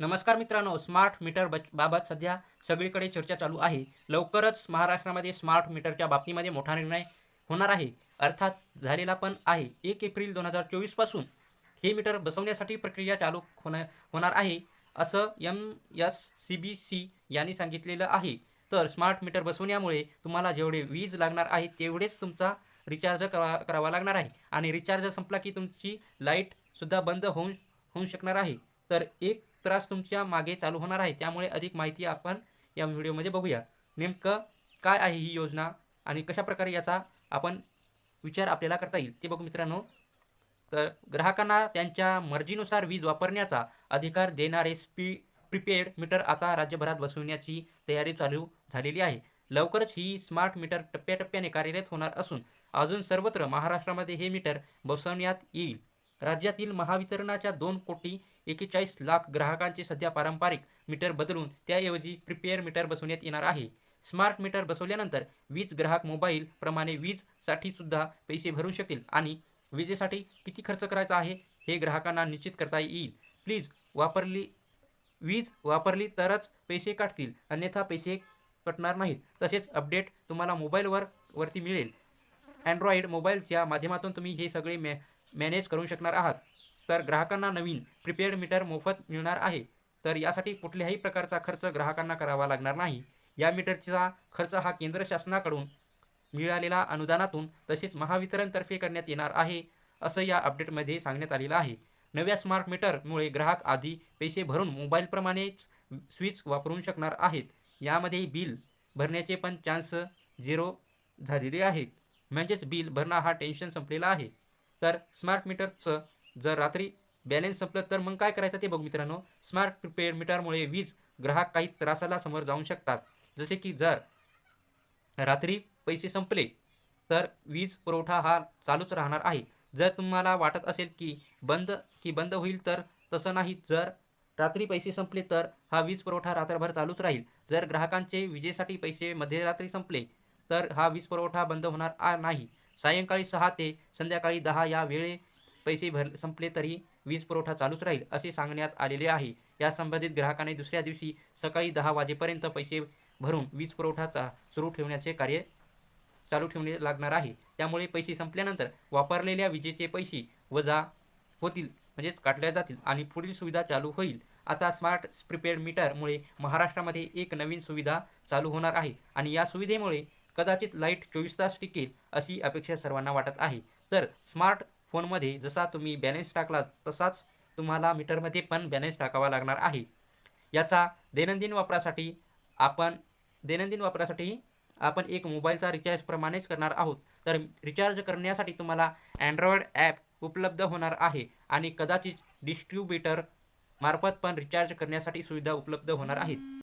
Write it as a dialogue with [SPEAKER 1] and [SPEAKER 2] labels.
[SPEAKER 1] नमस्कार मित्रांनो smart meter बच बाबत सध्या सगळीकडे चर्चा चालू आहे. लवकरच महाराष्ट्रामध्ये स्मार्ट मीटरच्या बाबतीमध्ये मोठा निर्णय होणार आहे. अर्थात झालेला पण आहे. एक एप्रिल दोन हजार चोवीसपासून हे मीटर बसवण्यासाठी प्रक्रिया चालू होणार होणार आहे असं M S C B C यांनी सांगितलेलं आहे. तर स्मार्ट मीटर बसवण्यामुळे तुम्हाला जेवढे वीज लागणार आहे तेवढेच तुमचा रिचार्ज करा करावा लागणार आहे. आणि रिचार्ज संपला की तुमची लाईटसुद्धा बंद होऊ होऊ शकणार आहे. तर एक त्रास तुमच्या मागे चालू होणार आहे. त्यामुळे अधिक माहिती आपण या व्हिडिओमध्ये बघूया. नेमकं काय आहे ही योजना आणि कशा प्रकारे याचा आपण विचार आपल्याला करता येईल ते बघू मित्रांनो. तर ग्राहकांना त्यांच्या मर्जीनुसार वीज वापरण्याचा अधिकार देणारे स्पी प्रीपेड मीटर आता राज्यभरात बसवण्याची तयारी चालू झालेली आहे. लवकरच ही स्मार्ट मीटर टप्प्याटप्प्याने कार्यरत होणार असून अजून सर्वत्र महाराष्ट्रामध्ये हे मीटर बसवण्यात येईल. राज्यातील महावितरणाच्या दोन कोटी एकेचाळीस लाख ग्राहकांचे सध्या पारंपरिक मीटर बदलून त्याऐवजी प्रिपेअर मीटर बसवण्यात येणार आहे. स्मार्ट मीटर बसवल्यानंतर वीज ग्राहक मोबाईल प्रमाणे वीजसाठी सुद्धा पैसे भरू शकतील आणि विजेसाठी किती खर्च करायचा आहे हे ग्राहकांना निश्चित करता येईल. प्लीज वापरली वीज वापरली तरच पैसे काटतील अन्यथा पैसे कटणार नाहीत. तसेच अपडेट तुम्हाला मोबाईलवर वरती मिळेल. अँड्रॉइड मोबाईलच्या माध्यमातून तुम्ही हे सगळे मॅ मॅनेज करू शकणार आहात. तर ग्राहकांना नवीन प्रिपेड मीटर मोफत मिळणार आहे. तर यासाठी कुठल्याही प्रकारचा खर्च ग्राहकांना करावा लागणार नाही. या मीटरचा खर्च हा केंद्र शासनाकडून मिळालेला अनुदानातून तसेच महावितरणतर्फे करण्यात येणार आहे असं या अपडेटमध्ये सांगण्यात आलेलं आहे. नव्या स्मार्ट मीटरमुळे ग्राहक आधी पैसे भरून मोबाईलप्रमाणेच स्विच वापरू शकणार आहेत. यामध्ये बिल भरण्याचे पण चान्स झिरो झालेले आहेत. म्हणजेच बिल भरणं हा टेन्शन संपलेला आहे. तर स्मार्ट मीटरचं जर रात्री बॅलेन्स संपलं तर मग काय करायचं ते बघ मित्रांनो. स्मार्ट प्रिपेड मीटरमुळे वीज ग्राहक काही त्रासाला समोर जाऊ शकतात. जसे की जर रात्री पैसे संपले तर वीज पुरवठा हा चालूच राहणार आहे. जर तुम्हाला वाटत असेल की बंद की बंद होईल तर तसं नाही. जर रात्री पैसे संपले तर हा वीज पुरवठा रात्रभर चालूच राहील. जर ग्राहकांचे विजेसाठी पैसे मध्यरात्री संपले तर हा वीज पुरवठा बंद होणार नाही. सायंकाळी सहा ते संध्याकाळी दहा या वेळे पैसे भर संपले तरी वीज पुरवठा चालूच राहील असे सांगण्यात आलेले आहे. या संबंधित ग्राहकाने दुसऱ्या दिवशी सकाळी दहा वाजेपर्यंत पैसे भरून वीज पुरवठाचा सुरू ठेवण्याचे कार्य चालू ठेवणे लागणार आहे. त्यामुळे पैसे संपल्यानंतर वापरलेल्या विजेचे पैसे वजा होतील म्हणजेच काटल्या जातील आणि पुढील सुविधा चालू होईल. आता स्मार्ट प्रिपेड मीटरमुळे महाराष्ट्रामध्ये एक नवीन सुविधा चालू होणार आहे आणि या सुविधेमुळे कदाचित लाइट चोवीस तास टिकेल अशी अपेक्षा सर्वांना वाटत आहे. तर स्मार्ट फोनमध्ये जसा तुम्ही बॅलन्स टाकला तसाच तुम्हाला मीटरमध्ये पण बॅलन्स टाकावा लागणार आहे. याचा दैनंदिन वापरासाठी आपण दैनंदिन वापरासाठी आपण एक मोबाईलचा रिचार्जप्रमाणेच करणार आहोत. तर रिचार्ज करण्यासाठी तुम्हाला अँड्रॉइड ॲप उपलब्ध होणार आहे आणि कदाचित डिस्ट्रीब्युटर मार्फत पण रिचार्ज करण्यासाठी सुविधा उपलब्ध होणार आहेत.